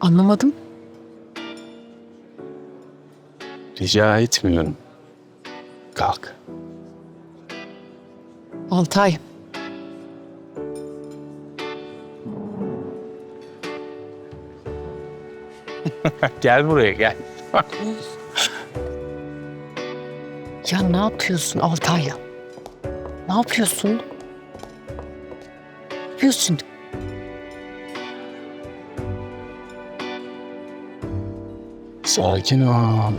Anlamadım. Rica etmiyorum. Kalk. Altay. Gel buraya gel. Ya ne yapıyorsun Altay? Ne yapıyorsun? Ne yapıyorsun? Sakin ol.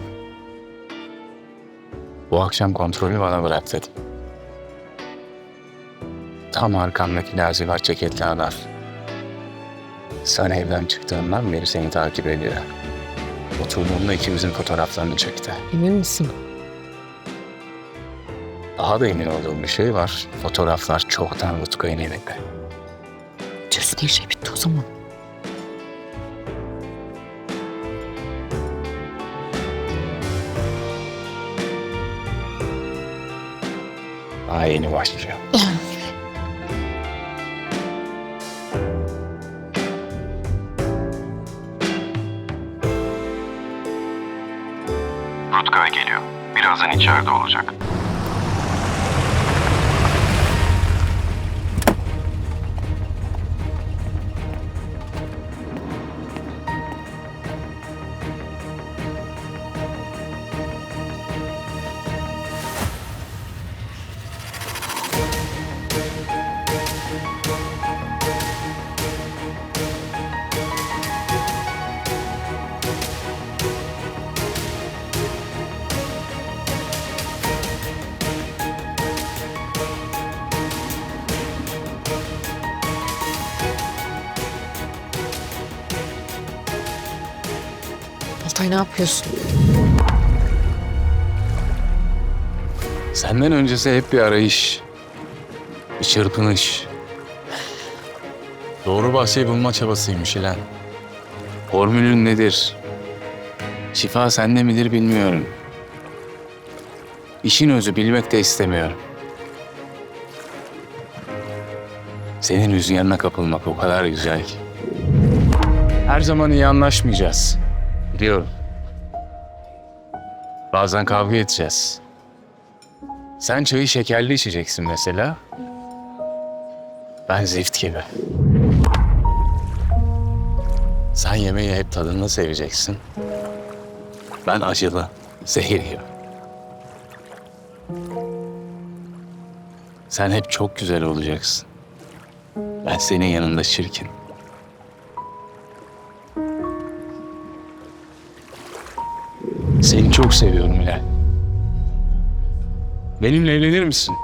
Bu akşam kontrolü bana bırak dedim. Tam arkamdaki lacivert ceketli adam. Sen evden çıktığından beri seni takip ediyor. Oturduğunda ikimizin fotoğraflarını çekti. Emin misin? Daha da emin olduğum bir şey var. Fotoğraflar çoktan Rutkay'ın elinde. Diyorsun her şey bitti o zaman. Daha yeni başlıyor. Rutkay geliyor. Birazdan içeride olacak. Altay ne yapıyorsun? Senden öncesi hep bir arayış. Bir çırpınış. Doğru bahçeyi bulma çabasıymış İlhan. Formülün nedir? Şifa sende midir bilmiyorum. İşin özü bilmek de istemiyorum. Senin rüzgarına kapılmak o kadar güzel ki. Her zaman iyi anlaşmayacağız. Biliyorum. Bazen kavga edeceğiz. Sen çayı şekerli içeceksin mesela. Ben zift gibi. Sen yemeği hep tadını seveceksin. Ben acılı, zehir gibi. Sen hep çok güzel olacaksın. Ben senin yanında çirkin. Seni çok seviyorum Hilal. Benimle evlenir misin?